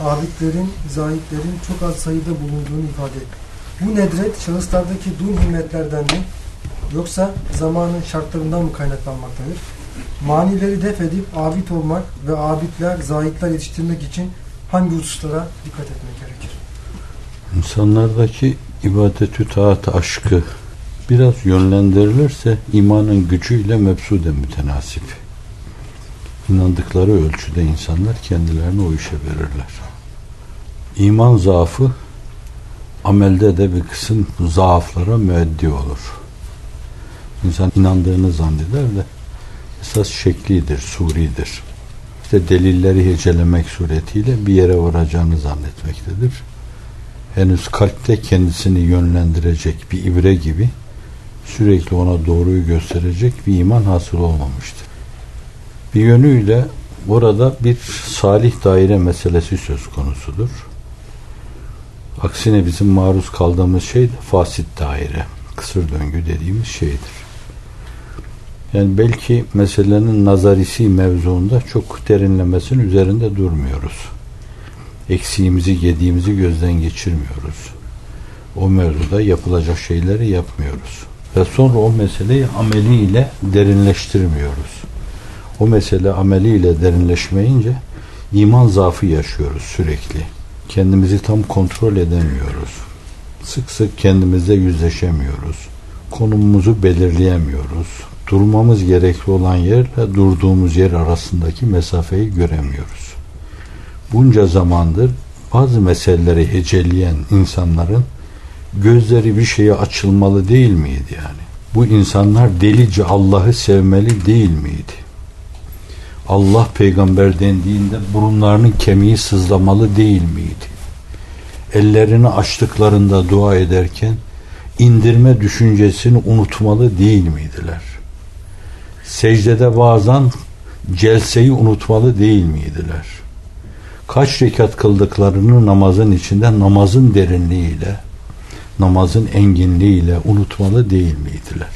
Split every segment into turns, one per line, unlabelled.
abidlerin, zahitlerin çok az sayıda bulunduğunu ifade etti. Bu nedret şahıslardaki dul himmetlerden mi yoksa zamanın şartlarından mı kaynaklanmaktadır? Manileri def edip abid olmak ve abidler, zahitler yetiştirmek için hangi hususlara dikkat etmek gerekir?
İnsanlardaki ibadetü taat aşkı biraz yönlendirilirse imanın gücüyle mebsude mütenasip. İnandıkları ölçüde insanlar kendilerini o işe verirler. İman zaafı amelde de bir kısım zaaflara müeddi olur. İnsan inandığını zanneder de esas şeklidir, suridir. İşte delilleri hecelemek suretiyle bir yere varacağını zannetmektedir henüz kalpte kendisini yönlendirecek bir ibre gibi sürekli ona doğruyu gösterecek bir iman hasıl olmamıştır. Bir yönüyle burada bir salih daire meselesi söz konusudur. Aksine bizim maruz kaldığımız şey de fasit daire, kısır döngü dediğimiz şeydir. Yani belki meselenin nazarisi mevzuunda çok derinlemesinin üzerinde durmuyoruz eksiğimizi, yediğimizi gözden geçirmiyoruz. O mevzuda yapılacak şeyleri yapmıyoruz. Ve sonra o meseleyi ameliyle derinleştirmiyoruz. O mesele ameliyle derinleşmeyince iman zaafı yaşıyoruz sürekli. Kendimizi tam kontrol edemiyoruz. Sık sık kendimizle yüzleşemiyoruz. Konumumuzu belirleyemiyoruz. Durmamız gerekli olan yerle durduğumuz yer arasındaki mesafeyi göremiyoruz bunca zamandır bazı meseleleri heceleyen insanların gözleri bir şeye açılmalı değil miydi yani? Bu insanlar delice Allah'ı sevmeli değil miydi? Allah peygamber dendiğinde burunlarının kemiği sızlamalı değil miydi? Ellerini açtıklarında dua ederken indirme düşüncesini unutmalı değil miydiler? Secdede bazen celseyi unutmalı değil miydiler? kaç rekat kıldıklarını namazın içinde namazın derinliğiyle namazın enginliğiyle unutmalı değil miydiler?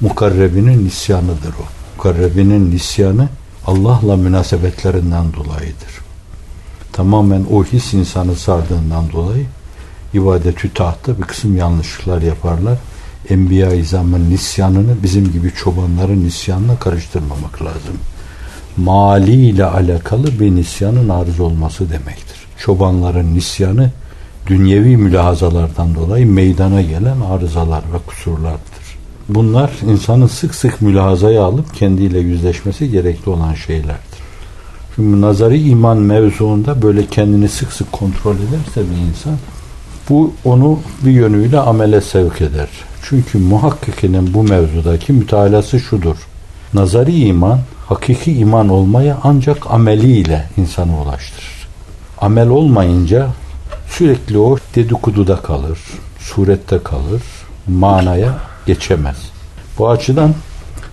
Mukarrebinin nisyanıdır o. Mukarrebinin nisyanı Allah'la münasebetlerinden dolayıdır. Tamamen o his insanı sardığından dolayı ibadetü tahtta bir kısım yanlışlıklar yaparlar. Enbiya-i İzam'ın nisyanını bizim gibi çobanların nisyanına karıştırmamak lazım mali ile alakalı bir nisyanın arız olması demektir. Çobanların nisyanı dünyevi mülahazalardan dolayı meydana gelen arızalar ve kusurlardır. Bunlar insanın sık sık mülahazaya alıp kendiyle yüzleşmesi gerekli olan şeylerdir. Şimdi nazari iman mevzuunda böyle kendini sık sık kontrol ederse bir insan bu onu bir yönüyle amele sevk eder. Çünkü muhakkikinin bu mevzudaki mütalası şudur. Nazari iman hakiki iman olmaya ancak ameliyle insanı ulaştırır. Amel olmayınca sürekli o dedikoduda kalır, surette kalır, manaya geçemez. Bu açıdan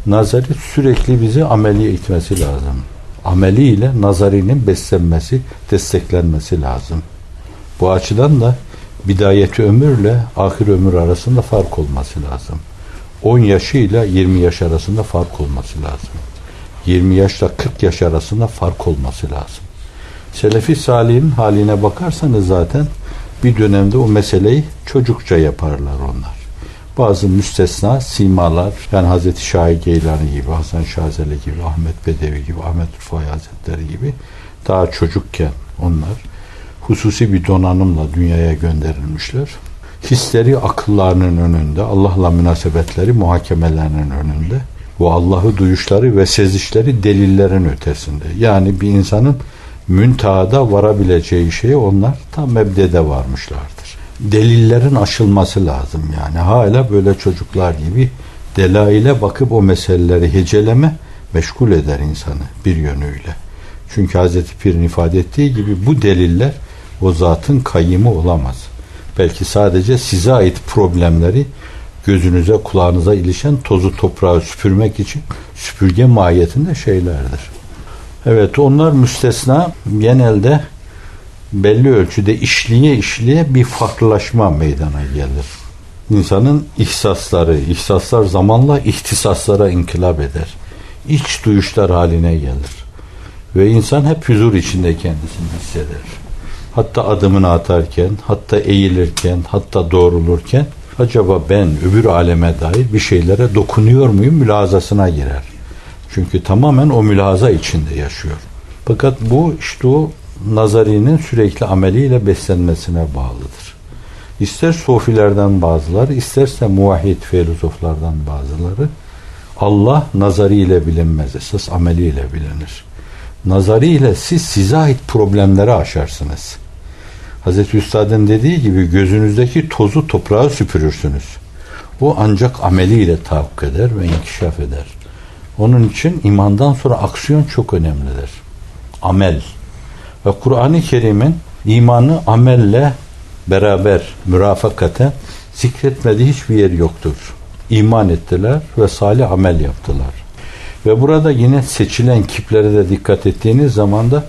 nazari sürekli bizi ameliye itmesi lazım. Ameliyle nazarinin beslenmesi, desteklenmesi lazım. Bu açıdan da bidayeti ömürle ahir ömür arasında fark olması lazım. 10 yaşıyla 20 yaş arasında fark olması lazım. 20 yaşla 40 yaş arasında fark olması lazım. Selefi Salih'in haline bakarsanız zaten bir dönemde o meseleyi çocukça yaparlar onlar. Bazı müstesna simalar yani Hazreti Şahi Geylani gibi, Hasan Şazeli gibi, Ahmet Bedevi gibi, Ahmet Rufai Hazretleri gibi daha çocukken onlar hususi bir donanımla dünyaya gönderilmişler. Hisleri akıllarının önünde, Allah'la münasebetleri muhakemelerinin önünde bu Allah'ı duyuşları ve sezişleri delillerin ötesinde. Yani bir insanın müntahada varabileceği şeyi onlar tam mebdede varmışlardır. Delillerin aşılması lazım yani. Hala böyle çocuklar gibi delaile bakıp o meseleleri heceleme meşgul eder insanı bir yönüyle. Çünkü Hazreti Pir'in ifade ettiği gibi bu deliller o zatın kayyımı olamaz. Belki sadece size ait problemleri gözünüze kulağınıza ilişen tozu toprağı süpürmek için süpürge mahiyetinde şeylerdir. Evet onlar müstesna genelde belli ölçüde işliye işliye bir farklılaşma meydana gelir. İnsanın ihsasları, ihsaslar zamanla ihtisaslara inkılap eder. İç duyuşlar haline gelir. Ve insan hep huzur içinde kendisini hisseder. hatta adımını atarken, hatta eğilirken, hatta doğrulurken acaba ben öbür aleme dair bir şeylere dokunuyor muyum mülazasına girer. Çünkü tamamen o mülaza içinde yaşıyor. Fakat bu işte o nazarinin sürekli ameliyle beslenmesine bağlıdır. İster sofilerden bazıları, isterse muvahhid filozoflardan bazıları Allah nazariyle bilinmez, esas ameliyle bilinir. Nazariyle siz size ait problemleri aşarsınız. Hazreti Üstad'ın dediği gibi gözünüzdeki tozu toprağa süpürürsünüz. Bu ancak ameliyle tahakkuk eder ve inkişaf eder. Onun için imandan sonra aksiyon çok önemlidir. Amel. Ve Kur'an-ı Kerim'in imanı amelle beraber mürafakaten zikretmediği hiçbir yer yoktur. İman ettiler ve salih amel yaptılar. Ve burada yine seçilen kiplere de dikkat ettiğiniz zaman da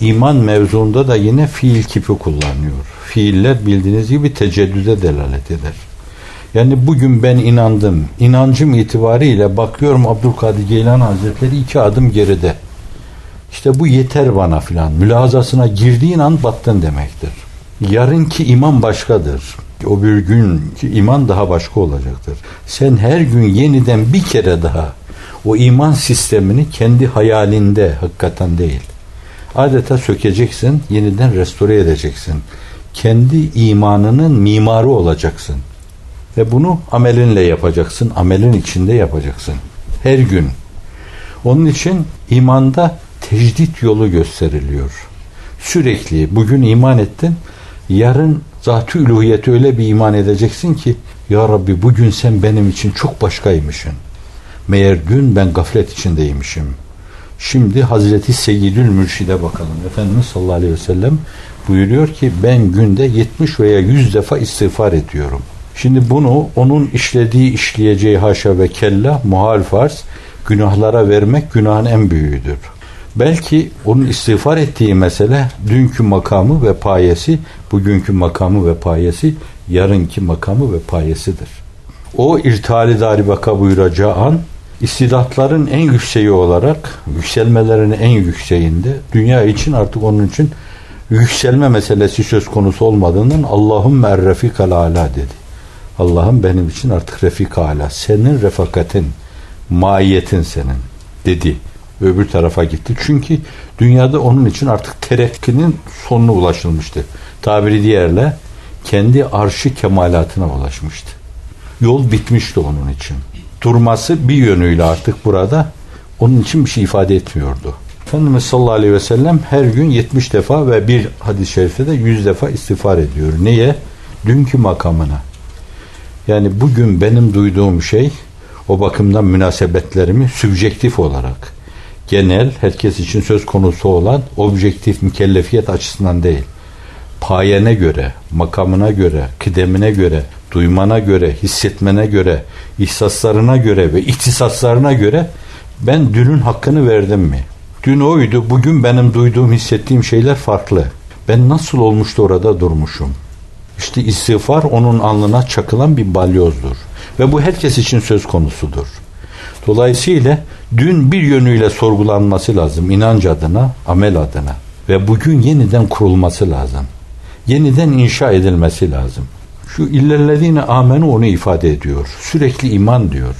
iman mevzuunda da yine fiil kipi kullanıyor. Fiiller bildiğiniz gibi teceddüde delalet eder. Yani bugün ben inandım. İnancım itibariyle bakıyorum Abdülkadir Geylan Hazretleri iki adım geride. İşte bu yeter bana filan. Mülazasına girdiğin an battın demektir. Yarınki iman başkadır. O bir günkü iman daha başka olacaktır. Sen her gün yeniden bir kere daha o iman sistemini kendi hayalinde hakikaten değil. Adeta sökeceksin, yeniden restore edeceksin. Kendi imanının mimarı olacaksın. Ve bunu amelinle yapacaksın, amelin içinde yapacaksın. Her gün. Onun için imanda tecdit yolu gösteriliyor. Sürekli bugün iman ettin, yarın zat-ı üluhiyete öyle bir iman edeceksin ki Ya Rabbi bugün sen benim için çok başkaymışsın. Meğer dün ben gaflet içindeymişim. Şimdi Hazreti Seyyidül Mürşid'e bakalım. Efendimiz sallallahu aleyhi ve sellem buyuruyor ki ben günde 70 veya 100 defa istiğfar ediyorum. Şimdi bunu onun işlediği işleyeceği haşa ve kella muhal farz günahlara vermek günahın en büyüğüdür. Belki onun istiğfar ettiği mesele dünkü makamı ve payesi, bugünkü makamı ve payesi, yarınki makamı ve payesidir. O irtihali daribaka buyuracağı an istidatların en yükseği olarak yükselmelerin en yükseğinde dünya için artık onun için yükselme meselesi söz konusu olmadığından Allahümme errefikal ala dedi. Allah'ım benim için artık refik ala. Senin refakatin, maiyetin senin dedi. Öbür tarafa gitti. Çünkü dünyada onun için artık terekkinin sonuna ulaşılmıştı. Tabiri diğerle kendi arşı kemalatına ulaşmıştı. Yol bitmişti onun için. Durması bir yönüyle artık burada onun için bir şey ifade etmiyordu. Efendimiz sallallahu aleyhi ve sellem her gün 70 defa ve bir hadis-i şerifte de 100 defa istiğfar ediyor. Niye? Dünkü makamına. Yani bugün benim duyduğum şey o bakımdan münasebetlerimi sübjektif olarak genel herkes için söz konusu olan objektif mükellefiyet açısından değil. Payene göre, makamına göre, kıdemine göre, duymana göre, hissetmene göre, ihsaslarına göre ve ihtisaslarına göre ben dünün hakkını verdim mi? Dün oydu, bugün benim duyduğum, hissettiğim şeyler farklı. Ben nasıl olmuştu orada durmuşum? İşte istiğfar onun alnına çakılan bir balyozdur. Ve bu herkes için söz konusudur. Dolayısıyla dün bir yönüyle sorgulanması lazım. inanç adına, amel adına. Ve bugün yeniden kurulması lazım. Yeniden inşa edilmesi lazım. Şu illellezine amenu onu ifade ediyor. Sürekli iman diyor.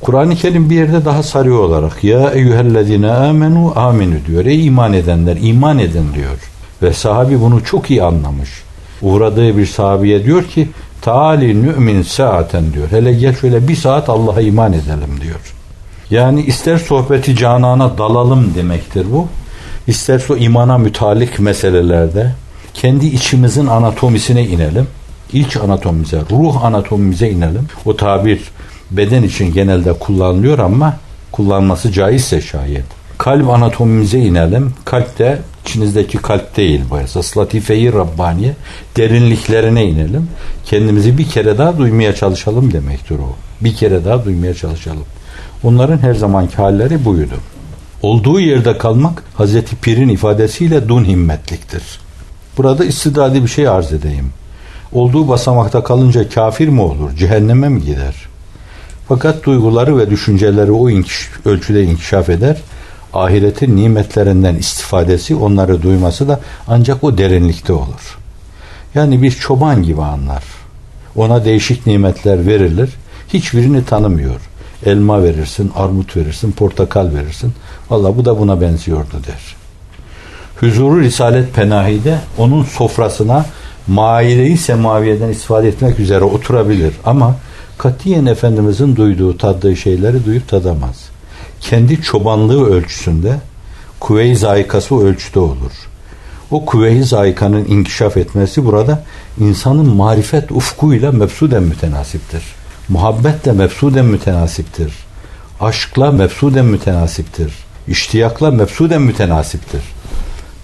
Kur'an-ı Kerim bir yerde daha sarıyor olarak ya eyyühellezine amenu aminu diyor. Ey iman edenler iman edin diyor. Ve sahabi bunu çok iyi anlamış. Uğradığı bir sahabiye diyor ki Taali nü'min saaten diyor. Hele gel şöyle bir saat Allah'a iman edelim diyor. Yani ister sohbeti canana dalalım demektir bu. İsterse o imana mütalik meselelerde kendi içimizin anatomisine inelim. İç anatomimize, ruh anatomimize inelim. O tabir beden için genelde kullanılıyor ama kullanması caizse şayet. Kalp anatomimize inelim. Kalp de içinizdeki kalp değil bu esas. Latife-i Rabbaniye derinliklerine inelim. Kendimizi bir kere daha duymaya çalışalım demektir o. Bir kere daha duymaya çalışalım. Onların her zamanki halleri buydu. Olduğu yerde kalmak Hazreti Pir'in ifadesiyle dun himmetliktir. Burada istidadi bir şey arz edeyim. Olduğu basamakta kalınca kafir mi olur, cehenneme mi gider? Fakat duyguları ve düşünceleri o inkiş, ölçüde inkişaf eder. ahiretin nimetlerinden istifadesi, onları duyması da ancak o derinlikte olur. Yani bir çoban gibi anlar. Ona değişik nimetler verilir. Hiçbirini tanımıyor. Elma verirsin, armut verirsin, portakal verirsin. Valla bu da buna benziyordu der. Huzuru Risalet Penahi'de onun sofrasına maide-i semaviyeden istifade etmek üzere oturabilir. Ama katiyen Efendimizin duyduğu, taddığı şeyleri duyup tadamaz. Kendi çobanlığı ölçüsünde kuvve-i zayikası ölçüde olur. O kuvve-i zayikanın inkişaf etmesi burada insanın marifet ufkuyla mefsuden mütenasiptir. Muhabbetle mefsuden mütenasiptir. Aşkla mefsuden mütenasiptir. İştiyakla mefsuden mütenasiptir.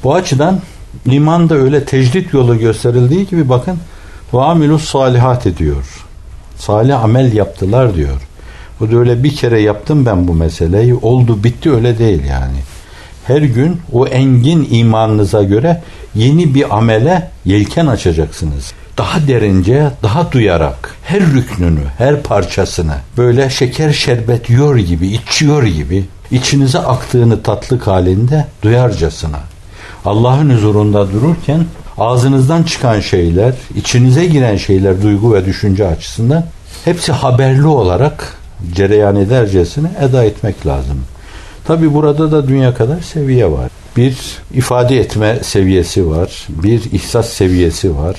Bu açıdan iman da öyle tecdit yolu gösterildiği gibi bakın ve salihat ediyor. Salih amel yaptılar diyor. Bu da öyle bir kere yaptım ben bu meseleyi. Oldu bitti öyle değil yani. Her gün o engin imanınıza göre yeni bir amele yelken açacaksınız. Daha derince, daha duyarak her rüknünü, her parçasını böyle şeker şerbet yiyor gibi, içiyor gibi içinize aktığını tatlık halinde duyarcasına. Allah'ın huzurunda dururken ağzınızdan çıkan şeyler, içinize giren şeyler duygu ve düşünce açısından hepsi haberli olarak cereyan edercesine eda etmek lazım. Tabi burada da dünya kadar seviye var. Bir ifade etme seviyesi var. Bir ihsas seviyesi var.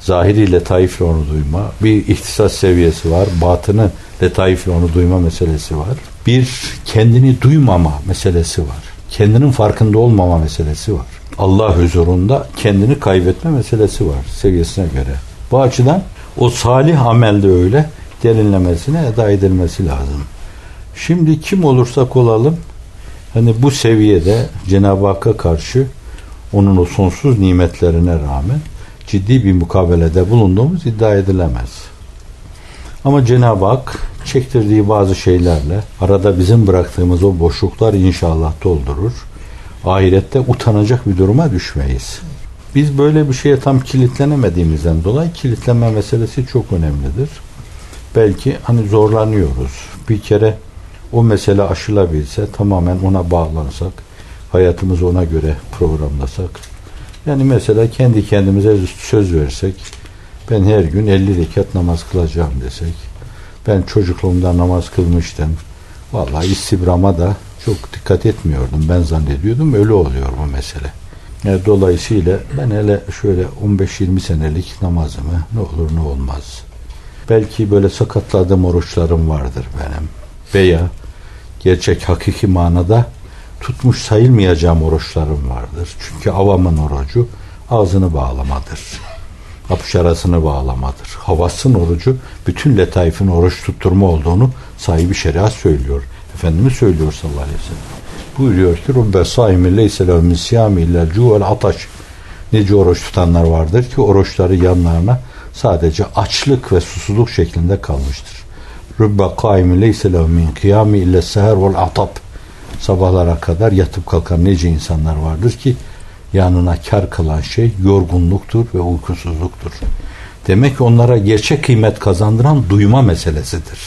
Zahiri letaifle onu duyma. Bir ihtisas seviyesi var. Batını letaifle onu duyma meselesi var. Bir kendini duymama meselesi var. Kendinin farkında olmama meselesi var. Allah huzurunda kendini kaybetme meselesi var seviyesine göre. Bu açıdan o salih amelde öyle derinlemesine eda edilmesi lazım. Şimdi kim olursak olalım hani bu seviyede Cenab-ı Hakk'a karşı onun o sonsuz nimetlerine rağmen ciddi bir mukabelede bulunduğumuz iddia edilemez. Ama Cenab-ı Hak çektirdiği bazı şeylerle arada bizim bıraktığımız o boşluklar inşallah doldurur. Ahirette utanacak bir duruma düşmeyiz. Biz böyle bir şeye tam kilitlenemediğimizden dolayı kilitlenme meselesi çok önemlidir. Belki hani zorlanıyoruz. Bir kere o mesele aşılabilse tamamen ona bağlansak, hayatımızı ona göre programlasak. Yani mesela kendi kendimize söz versek, ben her gün 50 rekat namaz kılacağım desek, ben çocukluğumda namaz kılmıştım, vallahi istibrama da çok dikkat etmiyordum. Ben zannediyordum öyle oluyor bu mesele. Yani dolayısıyla ben hele şöyle 15-20 senelik namazımı ne olur ne olmaz. Belki böyle sakatladığım oruçlarım vardır benim. Veya gerçek hakiki manada tutmuş sayılmayacağım oruçlarım vardır. Çünkü avamın orucu ağzını bağlamadır. Hapşarasını bağlamadır. Havasın orucu bütün letaifin oruç tutturma olduğunu sahibi şeriat söylüyor. Efendimiz söylüyor sallallahu aleyhi ve sellem. Buyuruyor ki Rubbe saimi leyse lehu min siyami illel cuvel ataş. Nice oruç tutanlar vardır ki oruçları yanlarına sadece açlık ve susuzluk şeklinde kalmıştır. Rubbe kaimi leyse lehu min kıyami ille seher vel atab. Sabahlara kadar yatıp kalkan nice insanlar vardır ki yanına kar kılan şey yorgunluktur ve uykusuzluktur. Demek ki onlara gerçek kıymet kazandıran duyma meselesidir.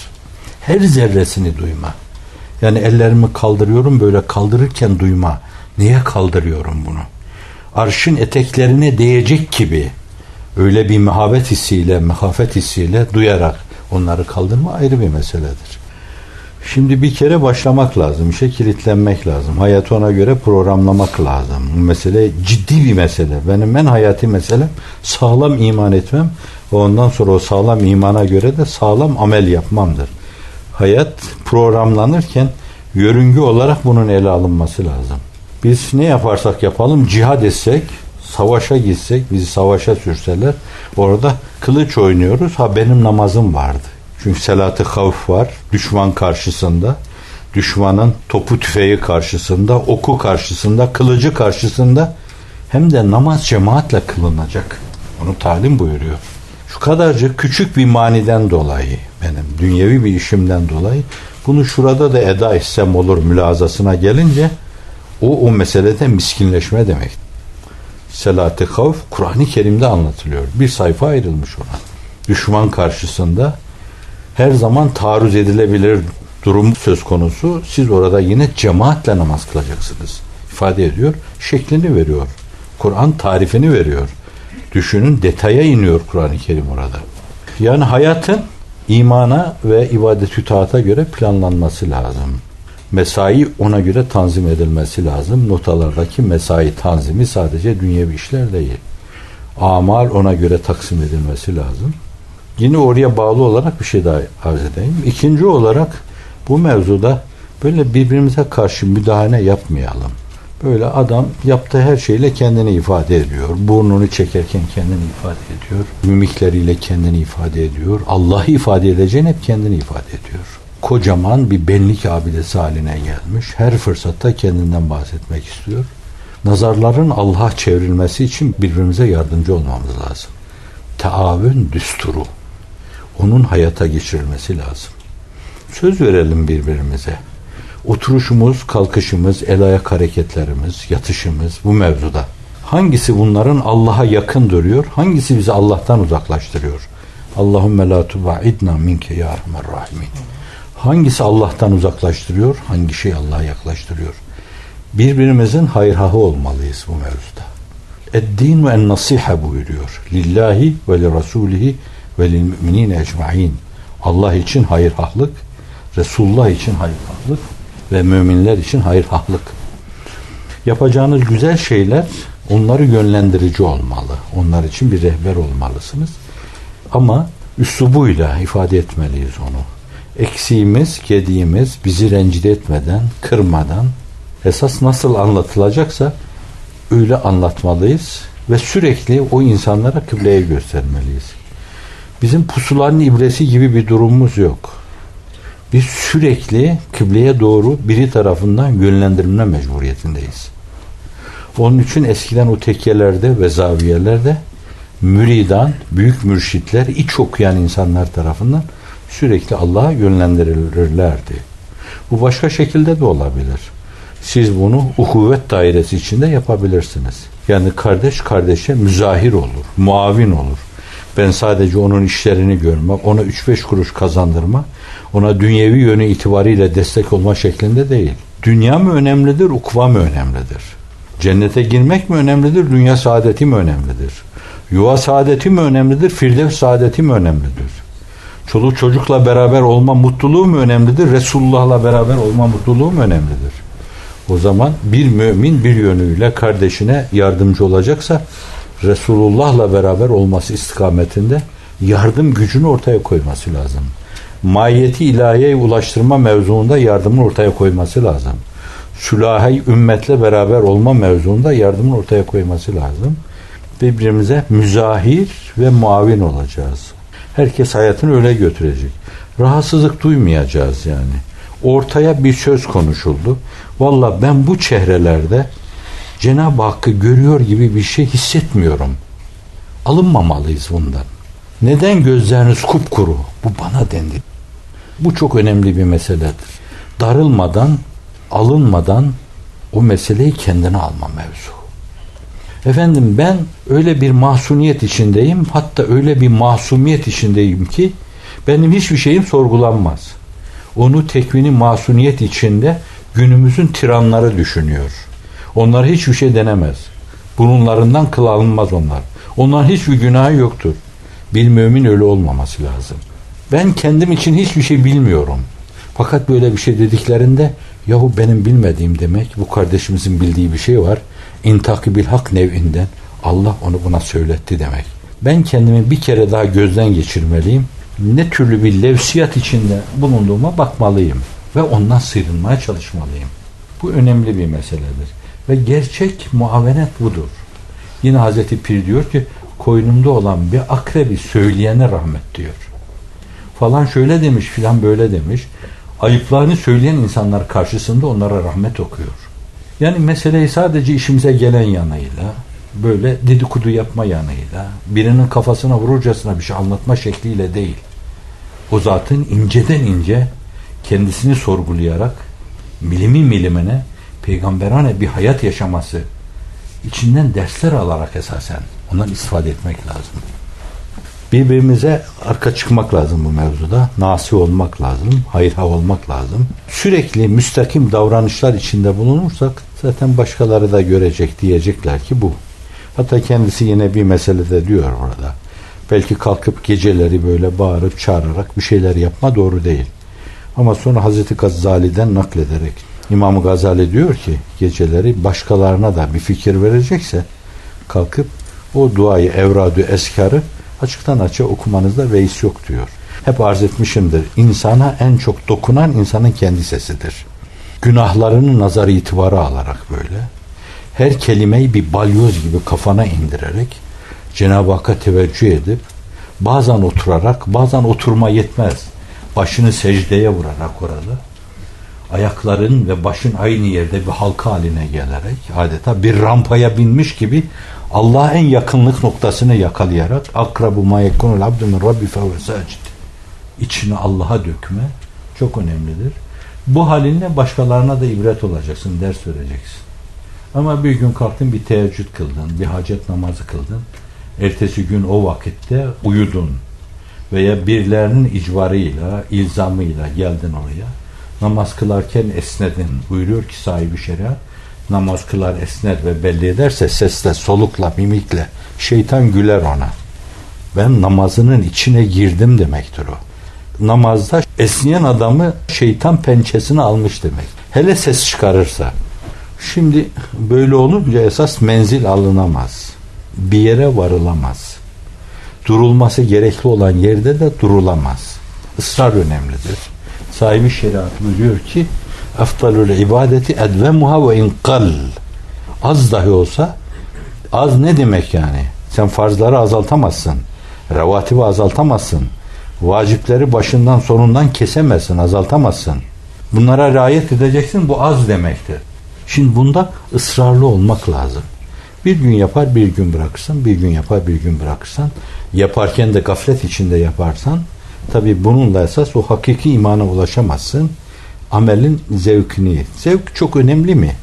Her zerresini duyma. Yani ellerimi kaldırıyorum böyle kaldırırken duyma. Niye kaldırıyorum bunu? Arşın eteklerine değecek gibi öyle bir mehabet hissiyle, mehafet hissiyle duyarak onları kaldırma ayrı bir meseledir. Şimdi bir kere başlamak lazım. işe kilitlenmek lazım. Hayatı ona göre programlamak lazım. Bu mesele ciddi bir mesele. Benim en hayati meselem sağlam iman etmem ondan sonra o sağlam imana göre de sağlam amel yapmamdır. Hayat programlanırken yörüngü olarak bunun ele alınması lazım. Biz ne yaparsak yapalım cihad etsek, savaşa gitsek, bizi savaşa sürseler orada kılıç oynuyoruz. Ha benim namazım vardı. Çünkü selatı havf var. Düşman karşısında, düşmanın topu tüfeği karşısında, oku karşısında, kılıcı karşısında hem de namaz cemaatle kılınacak. Onu talim buyuruyor. Şu kadarcık küçük bir maniden dolayı benim dünyevi bir işimden dolayı bunu şurada da eda etsem olur mülazasına gelince o o meselede miskinleşme demek. Selat-ı Havf Kur'an-ı Kerim'de anlatılıyor. Bir sayfa ayrılmış ona. Düşman karşısında her zaman taarruz edilebilir durum söz konusu. Siz orada yine cemaatle namaz kılacaksınız. ifade ediyor. Şeklini veriyor. Kur'an tarifini veriyor. Düşünün detaya iniyor Kur'an-ı Kerim orada. Yani hayatın imana ve ibadet-ü taata göre planlanması lazım. Mesai ona göre tanzim edilmesi lazım. Notalardaki mesai tanzimi sadece dünyevi işler değil. Amal ona göre taksim edilmesi lazım. Yine oraya bağlı olarak bir şey daha arz edeyim. İkinci olarak bu mevzuda böyle birbirimize karşı müdahale yapmayalım. Böyle adam yaptığı her şeyle kendini ifade ediyor. Burnunu çekerken kendini ifade ediyor. Mimikleriyle kendini ifade ediyor. Allah'ı ifade edeceğini hep kendini ifade ediyor. Kocaman bir benlik abidesi haline gelmiş. Her fırsatta kendinden bahsetmek istiyor. Nazarların Allah'a çevrilmesi için birbirimize yardımcı olmamız lazım. Taavün düsturu. Onun hayata geçirilmesi lazım. Söz verelim birbirimize. Oturuşumuz, kalkışımız, el ayak hareketlerimiz, yatışımız bu mevzuda. Hangisi bunların Allah'a yakın duruyor? Hangisi bizi Allah'tan uzaklaştırıyor? Allahümme la tubaidna minke ya rahmer rahimin. Hangisi Allah'tan uzaklaştırıyor? Hangi şey Allah'a yaklaştırıyor? Birbirimizin hayırhahı olmalıyız bu mevzuda. Eddin ve en nasiha buyuruyor. Lillahi ve li rasulihi ve lil müminine ecmain. Allah için hayırhahlık, Resulullah için hayırhahlık ve müminler için hayırhahlık. Yapacağınız güzel şeyler onları yönlendirici olmalı. Onlar için bir rehber olmalısınız. Ama üslubuyla ifade etmeliyiz onu. Eksiğimiz, gediğimiz bizi rencide etmeden, kırmadan esas nasıl anlatılacaksa öyle anlatmalıyız ve sürekli o insanlara kıbleye göstermeliyiz. Bizim pusulanın ibresi gibi bir durumumuz yok. Biz sürekli kıbleye doğru biri tarafından yönlendirilme mecburiyetindeyiz. Onun için eskiden o tekkelerde ve zaviyelerde müridan, büyük mürşitler, iç okuyan insanlar tarafından sürekli Allah'a yönlendirilirlerdi. Bu başka şekilde de olabilir. Siz bunu uhuvvet dairesi içinde yapabilirsiniz. Yani kardeş kardeşe müzahir olur, muavin olur. Ben sadece onun işlerini görmek, ona 3-5 kuruş kazandırma, ona dünyevi yönü itibariyle destek olma şeklinde değil. Dünya mı önemlidir, ukva mı önemlidir? Cennete girmek mi önemlidir, dünya saadeti mi önemlidir? Yuva saadeti mi önemlidir, firdevs saadeti mi önemlidir? Çoluk çocukla beraber olma mutluluğu mu önemlidir, Resulullah'la beraber olma mutluluğu mu önemlidir? O zaman bir mümin bir yönüyle kardeşine yardımcı olacaksa Resulullah'la beraber olması istikametinde yardım gücünü ortaya koyması lazım. Mahiyeti ilahiyeye ulaştırma mevzuunda yardımını ortaya koyması lazım. Sülahi ümmetle beraber olma mevzuunda yardımını ortaya koyması lazım. Birbirimize müzahir ve muavin olacağız. Herkes hayatını öyle götürecek. Rahatsızlık duymayacağız yani. Ortaya bir söz konuşuldu. Valla ben bu çehrelerde Cenab-ı Hakk'ı görüyor gibi bir şey hissetmiyorum. Alınmamalıyız bundan. Neden gözleriniz kupkuru? Bu bana dendi. Bu çok önemli bir meseledir. Darılmadan, alınmadan o meseleyi kendine alma mevzu. Efendim ben öyle bir mahsuniyet içindeyim, hatta öyle bir masumiyet içindeyim ki benim hiçbir şeyim sorgulanmaz. Onu tekvini masuniyet içinde günümüzün tiranları düşünüyor. Onlar hiçbir şey denemez. Bununlarından kıl alınmaz onlar. Onların hiçbir günahı yoktur. Bir mümin öyle olmaması lazım. Ben kendim için hiçbir şey bilmiyorum. Fakat böyle bir şey dediklerinde yahu benim bilmediğim demek bu kardeşimizin bildiği bir şey var. İntaki bil hak nevinden Allah onu buna söyletti demek. Ben kendimi bir kere daha gözden geçirmeliyim. Ne türlü bir levsiyat içinde bulunduğuma bakmalıyım. Ve ondan sıyrılmaya çalışmalıyım. Bu önemli bir meseledir. Ve gerçek muavenet budur. Yine Hazreti Pir diyor ki koynumda olan bir akrebi söyleyene rahmet diyor. Falan şöyle demiş filan böyle demiş. Ayıplarını söyleyen insanlar karşısında onlara rahmet okuyor. Yani meseleyi sadece işimize gelen yanıyla, böyle dedikodu yapma yanıyla, birinin kafasına vururcasına bir şey anlatma şekliyle değil. O zatın inceden ince kendisini sorgulayarak milimi milimine peygamberane bir hayat yaşaması içinden dersler alarak esasen ondan istifade etmek lazım. Birbirimize arka çıkmak lazım bu mevzuda. Nasi olmak lazım. Hayırha olmak lazım. Sürekli müstakim davranışlar içinde bulunursak zaten başkaları da görecek diyecekler ki bu. Hatta kendisi yine bir meselede diyor orada. Belki kalkıp geceleri böyle bağırıp çağırarak bir şeyler yapma doğru değil. Ama sonra Hazreti Gazali'den naklederek İmam Gazali diyor ki geceleri başkalarına da bir fikir verecekse kalkıp o duayı, evradu, eskarı açıktan açığa okumanızda veis yok diyor. Hep arz etmişimdir. İnsana en çok dokunan insanın kendi sesidir. Günahlarını nazar itibarı alarak böyle her kelimeyi bir balyoz gibi kafana indirerek Cenab-ı Hakk'a teveccüh edip bazen oturarak bazen oturma yetmez. Başını secdeye vurarak orada ayakların ve başın aynı yerde bir halka haline gelerek adeta bir rampaya binmiş gibi Allah'a en yakınlık noktasını yakalayarak akrabu ma yekunul abdu rabbi fehuve sacid içini Allah'a dökme çok önemlidir. Bu halinle başkalarına da ibret olacaksın, ders vereceksin. Ama bir gün kalktın bir teheccüd kıldın, bir hacet namazı kıldın. Ertesi gün o vakitte uyudun. Veya birilerinin icvarıyla, ilzamıyla geldin oraya. Namaz kılarken esnedin. Buyuruyor ki sahibi şeriat, namaz kılar esner ve belli ederse sesle, solukla, mimikle şeytan güler ona. Ben namazının içine girdim demektir o. Namazda esneyen adamı şeytan pençesine almış demek. Hele ses çıkarırsa. Şimdi böyle olunca esas menzil alınamaz. Bir yere varılamaz. Durulması gerekli olan yerde de durulamaz. Israr önemlidir. Sahibi şeriat buyuruyor ki eftalül ibadeti edvemuha ve inkal az dahi olsa az ne demek yani? Sen farzları azaltamazsın. Revatibi azaltamazsın. Vacipleri başından sonundan kesemezsin, azaltamazsın. Bunlara riayet edeceksin. Bu az demektir. Şimdi bunda ısrarlı olmak lazım. Bir gün yapar, bir gün bırakırsan, bir gün yapar, bir gün bırakırsan, yaparken de gaflet içinde yaparsan, tabi bununla esas o hakiki imana ulaşamazsın. Amelin zevkini. Zevk çok önemli mi?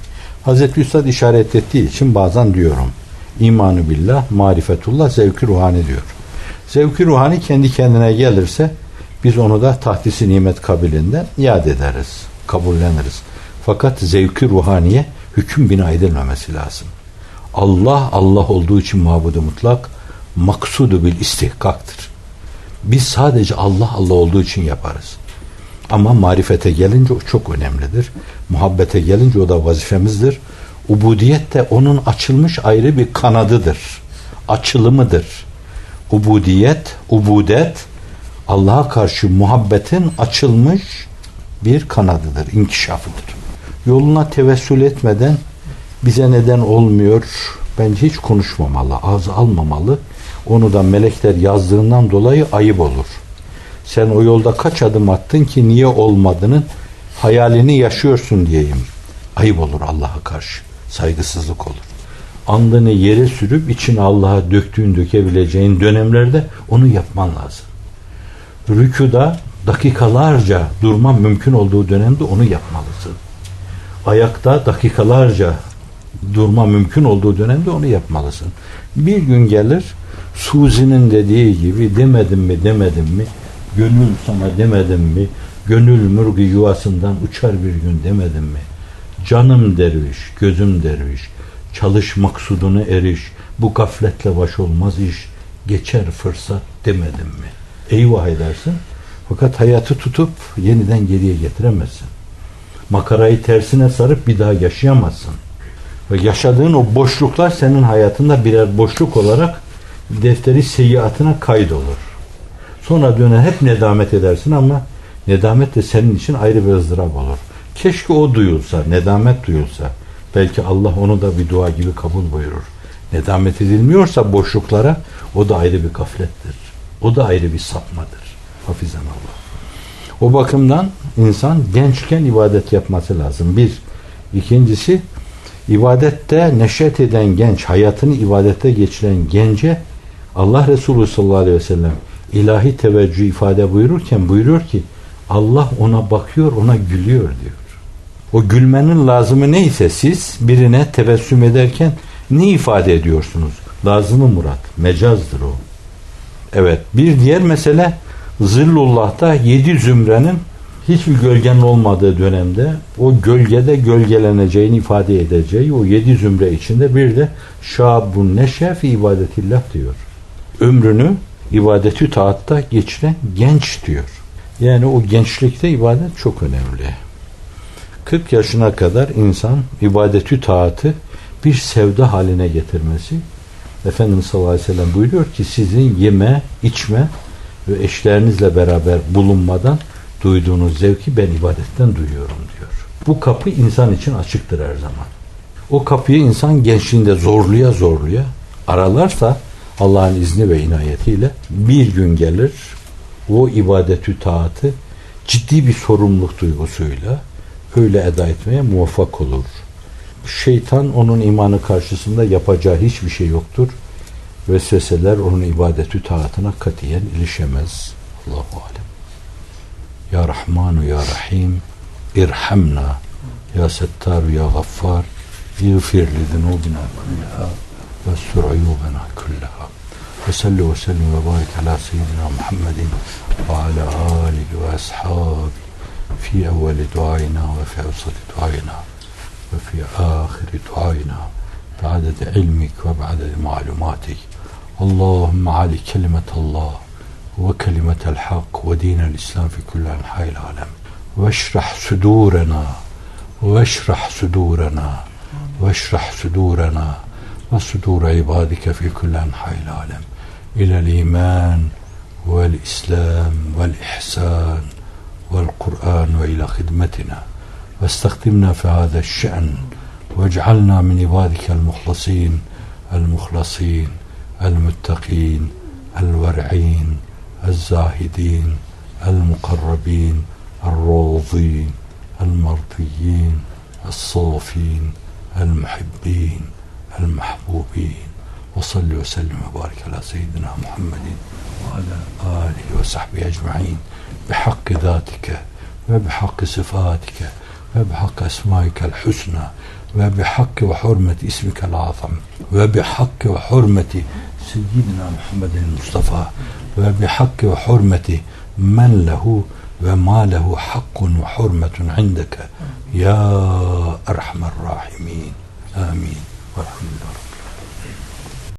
Hazreti Üstad işaret ettiği için bazen diyorum. İmanı billah, marifetullah, zevki ruhani diyor. Zevki ruhani kendi kendine gelirse biz onu da tahtisi nimet kabilinden iade ederiz, kabulleniriz. Fakat zevki ruhaniye hüküm bina edilmemesi lazım. Allah Allah olduğu için mabudu mutlak maksudu bil istihkaktır. Biz sadece Allah Allah olduğu için yaparız. Ama marifete gelince o çok önemlidir. Muhabbete gelince o da vazifemizdir. Ubudiyet de onun açılmış ayrı bir kanadıdır. Açılımıdır. Ubudiyet, ubudet Allah'a karşı muhabbetin açılmış bir kanadıdır, inkişafıdır. Yoluna tevessül etmeden bize neden olmuyor? Bence hiç konuşmamalı, ağzı almamalı. Onu da melekler yazdığından dolayı ayıp olur. Sen o yolda kaç adım attın ki niye olmadığının hayalini yaşıyorsun diyeyim. Ayıp olur Allah'a karşı. Saygısızlık olur. Andını yere sürüp içine Allah'a döktüğün dökebileceğin dönemlerde onu yapman lazım. Rükuda dakikalarca durman mümkün olduğu dönemde onu yapmalısın. Ayakta dakikalarca durma mümkün olduğu dönemde onu yapmalısın. Bir gün gelir Suzi'nin dediği gibi demedim mi demedim mi? Gönül sana demedim mi? Gönül mürgü yuvasından uçar bir gün demedim mi? Canım derviş gözüm derviş çalış maksudunu eriş bu gafletle baş olmaz iş geçer fırsat demedim mi? Eyvah edersin fakat hayatı tutup yeniden geriye getiremezsin. Makarayı tersine sarıp bir daha yaşayamazsın. Ve yaşadığın o boşluklar senin hayatında birer boşluk olarak defteri seyyiatına kaydolur. Sonra döner hep nedamet edersin ama nedamet de senin için ayrı bir ızdırap olur. Keşke o duyulsa, nedamet duyulsa. Belki Allah onu da bir dua gibi kabul buyurur. Nedamet edilmiyorsa boşluklara o da ayrı bir gaflettir. O da ayrı bir sapmadır. Hafizan Allah. O bakımdan insan gençken ibadet yapması lazım. Bir. İkincisi ibadette neşet eden genç, hayatını ibadette geçiren gence Allah Resulü sallallahu aleyhi ve sellem ilahi teveccüh ifade buyururken buyuruyor ki Allah ona bakıyor, ona gülüyor diyor. O gülmenin lazımı neyse siz birine tebessüm ederken ne ifade ediyorsunuz? Lazımı murat, mecazdır o. Evet. Bir diğer mesele Zillullah'ta yedi zümrenin hiçbir gölgenin olmadığı dönemde o gölgede gölgeleneceğini ifade edeceği o yedi zümre içinde bir de şabun neşef ibadetillah diyor. Ömrünü ibadetü taatta geçiren genç diyor. Yani o gençlikte ibadet çok önemli. 40 yaşına kadar insan ibadetü taatı bir sevda haline getirmesi Efendimiz sallallahu aleyhi ve sellem buyuruyor ki sizin yeme, içme ve eşlerinizle beraber bulunmadan duyduğunuz zevki ben ibadetten duyuyorum diyor. Bu kapı insan için açıktır her zaman. O kapıyı insan gençliğinde zorluya zorluya aralarsa Allah'ın izni ve inayetiyle bir gün gelir o ibadetü taatı ciddi bir sorumluluk duygusuyla öyle eda etmeye muvaffak olur. Şeytan onun imanı karşısında yapacağı hiçbir şey yoktur. Vesveseler onun ibadetü taatına katiyen ilişemez. Allahu alem. Ya Rahmanu ya Rahim irhamna ya Settaru ya Gaffar iğfir li zunubina واستر عيوبنا كلها. وصل وسلم وبارك على سيدنا محمد وعلى آله وأصحابه في أول دعائنا وفي أوسط دعائنا وفي آخر دعائنا بعدد علمك وبعدد معلوماتك. اللهم علي كلمة الله وكلمة الحق ودين الإسلام في كل أنحاء العالم. واشرح صدورنا واشرح صدورنا واشرح صدورنا وصدور عبادك في كل أنحاء العالم إلى الإيمان والإسلام والإحسان والقرآن وإلى خدمتنا. واستخدمنا في هذا الشأن واجعلنا من عبادك المخلصين المخلصين المتقين الورعين الزاهدين المقربين الروضين المرضيين الصوفين المحبين. المحبوبين. وصل وسلم وبارك على سيدنا محمد وعلى آله وصحبه أجمعين. بحق ذاتك وبحق صفاتك وبحق أسمائك الحسنى وبحق وحرمة اسمك الأعظم وبحق وحرمة سيدنا محمد المصطفى وبحق وحرمة من له وما له حق وحرمة عندك. يا أرحم الراحمين. آمين. 같습니다.